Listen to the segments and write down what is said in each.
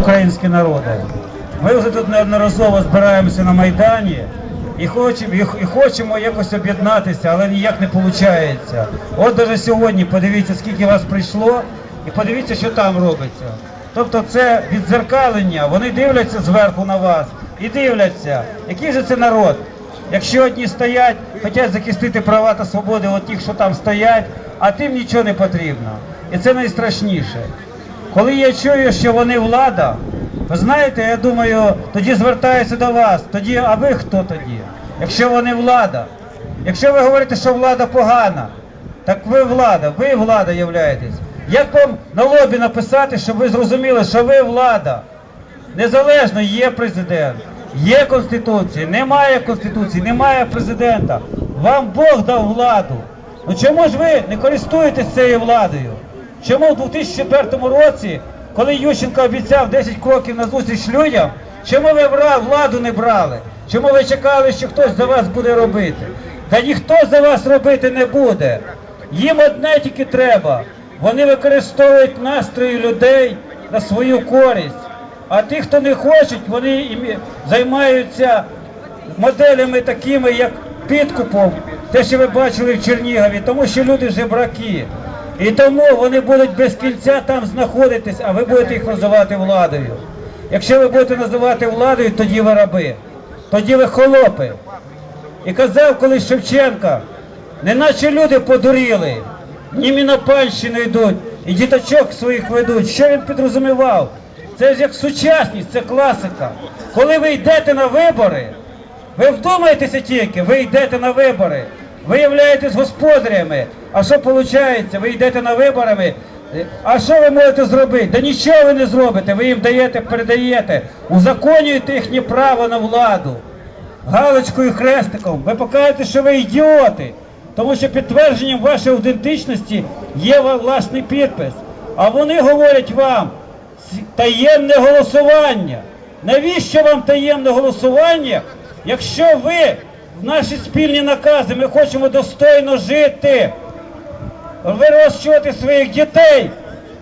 Український народи. Ми вже тут неодноразово збираємося на Майдані і хочемо, і, і хочемо якось об'єднатися, але ніяк не виходить. От даже сьогодні подивіться, скільки вас прийшло, і подивіться, що там робиться. Тобто це відзеркалення, вони дивляться зверху на вас і дивляться, який же це народ. Якщо одні стоять, хочуть захистити права та свободи от тих, що там стоять, а тим нічого не потрібно. І це найстрашніше. Коли я чую, що вони влада, ви знаєте, я думаю, тоді звертаюся до вас. Тоді, а ви хто тоді? Якщо вони влада, якщо ви говорите, що влада погана, так ви влада, ви влада являєтесь. Як вам на лобі написати, щоб ви зрозуміли, що ви влада? Незалежно є президент, є конституція, немає конституції, немає президента. Вам Бог дав владу. Ну чому ж ви не користуєтесь цією владою? Чому в 2004 році, коли Ющенко обіцяв 10 кроків на зустріч людям, чому ви владу не брали? Чому ви чекали, що хтось за вас буде робити? Та ніхто за вас робити не буде. Їм одне тільки треба. Вони використовують настрої людей на свою користь. А ті, хто не хочуть, вони займаються моделями такими, як підкупом, те, що ви бачили в Чернігові, тому що люди жебраки. І тому вони будуть без кінця там знаходитись, а ви будете їх називати владою. Якщо ви будете називати владою, тоді ви раби, тоді ви холопи. І казав колись Шевченка, неначе люди подуріли, німі на йдуть, і діточок своїх ведуть. Що він підрозумівав? Це ж як сучасність, це класика. Коли ви йдете на вибори, ви вдумайтеся тільки, ви йдете на вибори, ви являєтесь господарями. А що виходить? Ви йдете на виборами. е, А що ви можете зробити? Да нічого ви не зробите. Ви їм даєте, передаєте, узаконюєте їхнє право на владу. Галочкою хрестиком. Ви покажете, що ви ідіоти. Тому що підтвердженням вашої аутентичності є власний підпис. А вони говорять вам таємне голосування. Навіщо вам таємне голосування, якщо ви наші спільні накази ми хочемо достойно жити, вирощувати своїх дітей,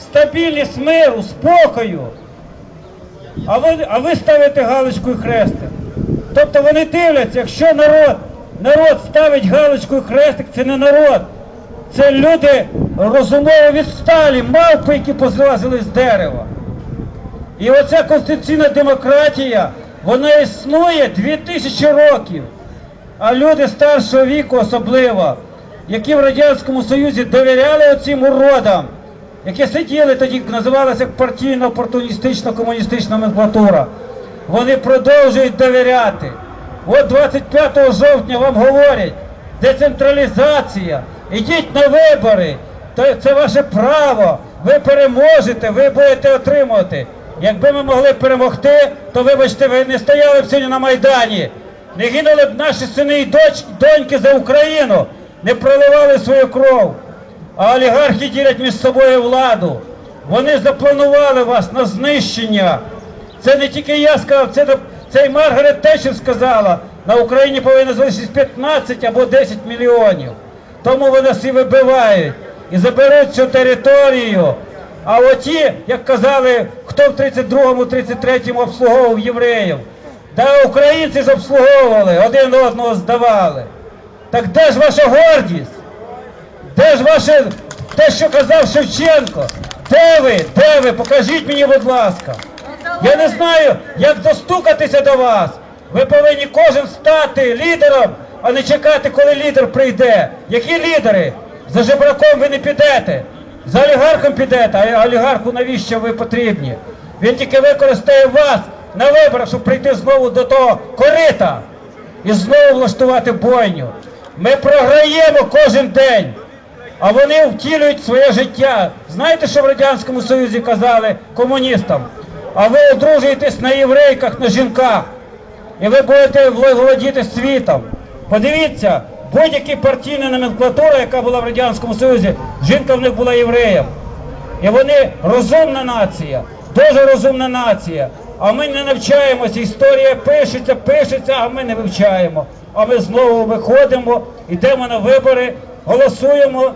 стабільність миру, спокою. А ви, а ви ставите галочку і хрестик. Тобто вони дивляться, якщо народ, народ ставить галочку і хрестик, це не народ. Це люди розумово відсталі, мавпи, які позлазили з дерева. І оця конституційна демократія, вона існує 2000 років. А люди старшого віку особливо, які в Радянському Союзі довіряли оцим уродам, які сиділи тоді, називалася партійна опортуністична комуністична номенклатура, вони продовжують довіряти. От 25 жовтня вам говорять, децентралізація, ідіть на вибори, це ваше право, ви переможете, ви будете отримувати. Якби ми могли перемогти, то вибачте, ви не стояли б сьогодні на Майдані, не гинули б наші сини і доньки за Україну, не проливали свою кров. А олігархи ділять між собою владу. Вони запланували вас на знищення. Це не тільки я сказав, це, це і Маргарет Тетчер сказала. На Україні повинно залишитись 15 або 10 мільйонів. Тому вони всі вибивають і заберуть цю територію. А оті, як казали, хто в 32-му, 33-му обслуговував євреїв, та українці ж обслуговували, один одного здавали. Так де ж ваша гордість? Де ж ваше те, що казав Шевченко? Де ви? Де ви? Покажіть мені, будь ласка. Я не знаю, як достукатися до вас. Ви повинні кожен стати лідером, а не чекати, коли лідер прийде. Які лідери? За жебраком ви не підете. За олігархом підете, а олігарху навіщо ви потрібні? Він тільки використає вас на виборах, щоб прийти знову до того корита і знову влаштувати бойню. Ми програємо кожен день, а вони втілюють своє життя. Знаєте, що в Радянському Союзі казали комуністам? А ви одружуєтесь на єврейках, на жінках, і ви будете володіти світом. Подивіться, будь-яка партійна номенклатура, яка була в Радянському Союзі, жінка в них була євреєм. І вони розумна нація, дуже розумна нація. А ми не навчаємося. Історія пишеться, пишеться, а ми не вивчаємо. А ми знову виходимо, йдемо на вибори, голосуємо,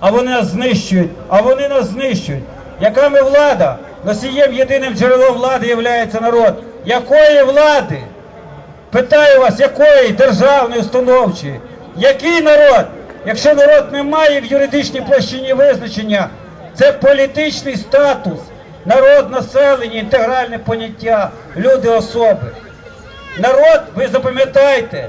а вони нас знищують, а вони нас знищують. Яка ми влада? носієм єдиним джерелом влади є народ. Якої влади? Питаю вас, якої державної установчої? Який народ? Якщо народ не має в юридичній площині визначення, це політичний статус, народ, населення, інтегральне поняття, люди, особи. Народ, ви запам'ятайте,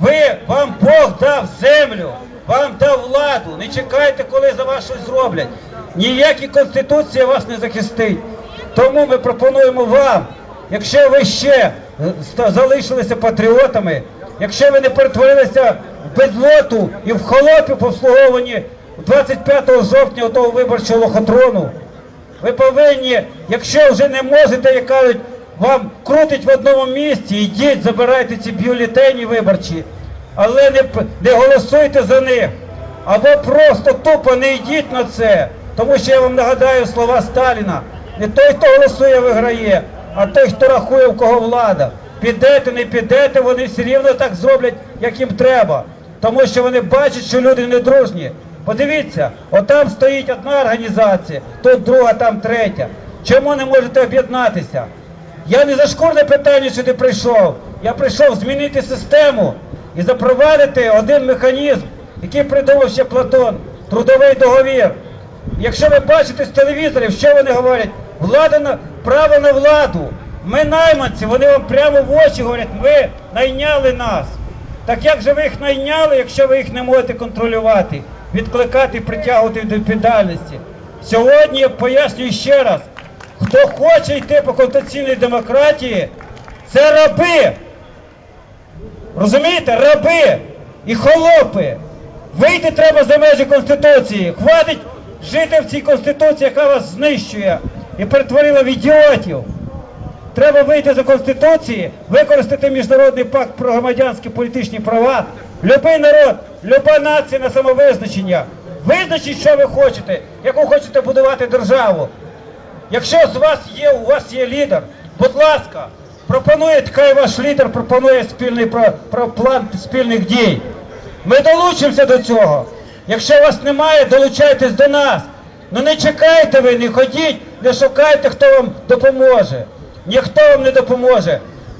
ви вам Бог дав землю, вам дав владу. Не чекайте, коли за вас щось зроблять. Ніякі конституція вас не захистить. Тому ми пропонуємо вам, якщо ви ще е, залишилися патріотами, якщо ви не перетворилися в бедлоту і в холопів по обслуговуванні 25 жовтня того виборчого лохотрону, ви повинні, якщо вже не можете, як кажуть, вам крутить в одному місці, йдіть, забирайте ці бюлетені виборчі, але не, не голосуйте за них. Або просто тупо не йдіть на це. Тому що я вам нагадаю слова Сталіна. Не той, хто голосує, виграє, а той, хто рахує, в кого влада. Підете, не підете, вони все рівно так зроблять, як їм треба. Тому що вони бачать, що люди не дружні. Подивіться, отам стоїть одна організація, тут друга, там третя. Чому не можете об'єднатися? Я не за шкурне питання сюди прийшов. Я прийшов змінити систему і запровадити один механізм, який придумав ще Платон трудовий договір. Якщо ви бачите з телевізорів, що вони говорять? Влада на право на владу. Ми найманці, вони вам прямо в очі говорять, ви найняли нас. Так як же ви їх найняли, якщо ви їх не можете контролювати, відкликати, притягувати до відповідальності? Сьогодні я пояснюю ще раз, хто хоче йти по конституційній демократії, це раби. Розумієте, раби і холопи. Вийти треба за межі Конституції. Хватить жити в цій Конституції, яка вас знищує і перетворила в ідіотів. Треба вийти за Конституції, використати міжнародний пакт про громадянські політичні права. Любий народ, люба нація на самовизначення. Визначіть, що ви хочете, яку хочете будувати державу. Якщо з вас є, у вас є лідер, будь ласка, пропонує, хай ваш лідер пропонує спільний про, про план спільних дій. Ми долучимося до цього. Якщо вас немає, долучайтесь до нас. Ну не чекайте ви, не ходіть, не шукайте, хто вам допоможе. Ніхто вам не допоможе.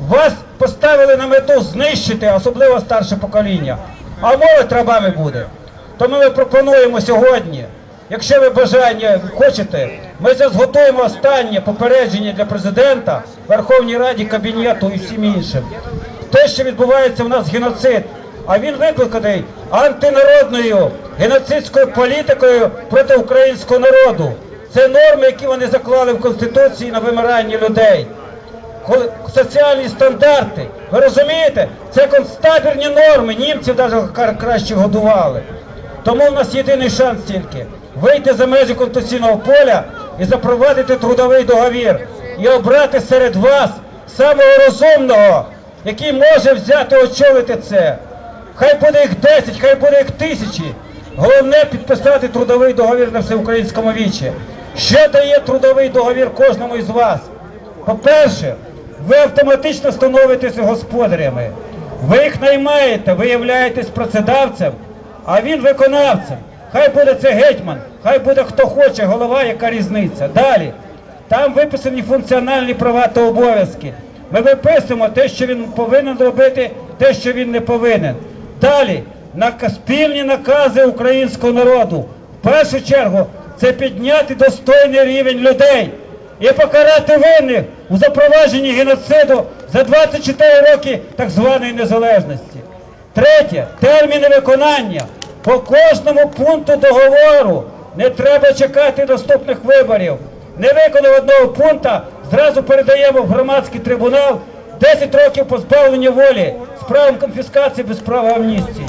Вас поставили на мету знищити, особливо старше покоління. А молодь рабами буде. Тому ми пропонуємо сьогодні, якщо ви бажання хочете, ми зараз готуємо останнє попередження для президента, Верховній Раді, Кабінету і всім іншим. Те, що відбувається в нас геноцид, а він викликаний антинародною геноцидською політикою проти українського народу. Це норми, які вони заклали в Конституції на вимирання людей. Соціальні стандарти. Ви розумієте? Це концтабірні норми. Німців навіть краще годували. Тому в нас єдиний шанс тільки вийти за межі конституційного поля і запровадити трудовий договір і обрати серед вас самого розумного, який може взяти очолити це. Хай буде їх 10, хай буде їх тисячі. Головне підписати трудовий договір на всеукраїнському вічі. Що дає трудовий договір кожному із вас? По-перше, ви автоматично становитеся господарями. Ви їх наймаєте, ви являєтесь працедавцем, а він виконавцем. Хай буде це гетьман, хай буде хто хоче, голова, яка різниця. Далі. Там виписані функціональні права та обов'язки. Ми виписуємо те, що він повинен робити, те, що він не повинен. Далі, нака- спільні накази українського народу. В першу чергу, це підняти достойний рівень людей і покарати винних у запровадженні геноциду за 24 роки так званої незалежності. Третє терміни виконання. По кожному пункту договору не треба чекати наступних виборів. Не виконав одного пункта, зразу передаємо в громадський трибунал 10 років позбавлення волі з правом конфіскації без права амністії.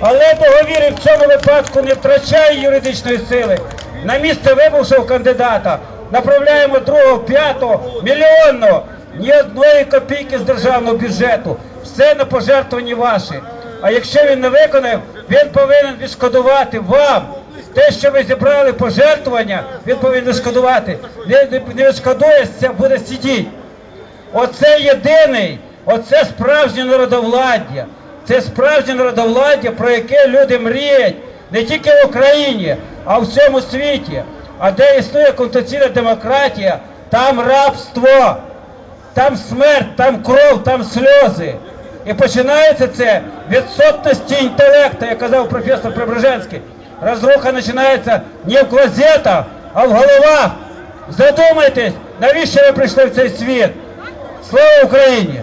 Але договір в цьому випадку не втрачає юридичної сили. На місце вибувшого кандидата направляємо другого, п'ятого, мільйонного, ні одної копійки з державного бюджету. Все на пожертвовані ваші. А якщо він не виконав, він повинен відшкодувати вам. Те, що ви зібрали пожертвування, він повинен відшкодувати. Не, не, це буде сидіти. Оце єдиний, оце справжнє народовладдя. Це справжнє народовладдя, про яке люди мріють не тільки в Україні, а в всьому світі. А де існує конституційна демократія, там рабство, там смерть, там кров, там сльози. І починається це від сотності інтелекту, як казав професор Преображенський. Розруха починається не в клозетах, а в головах. Задумайтесь, навіщо ви прийшли в цей світ? Слава Україні!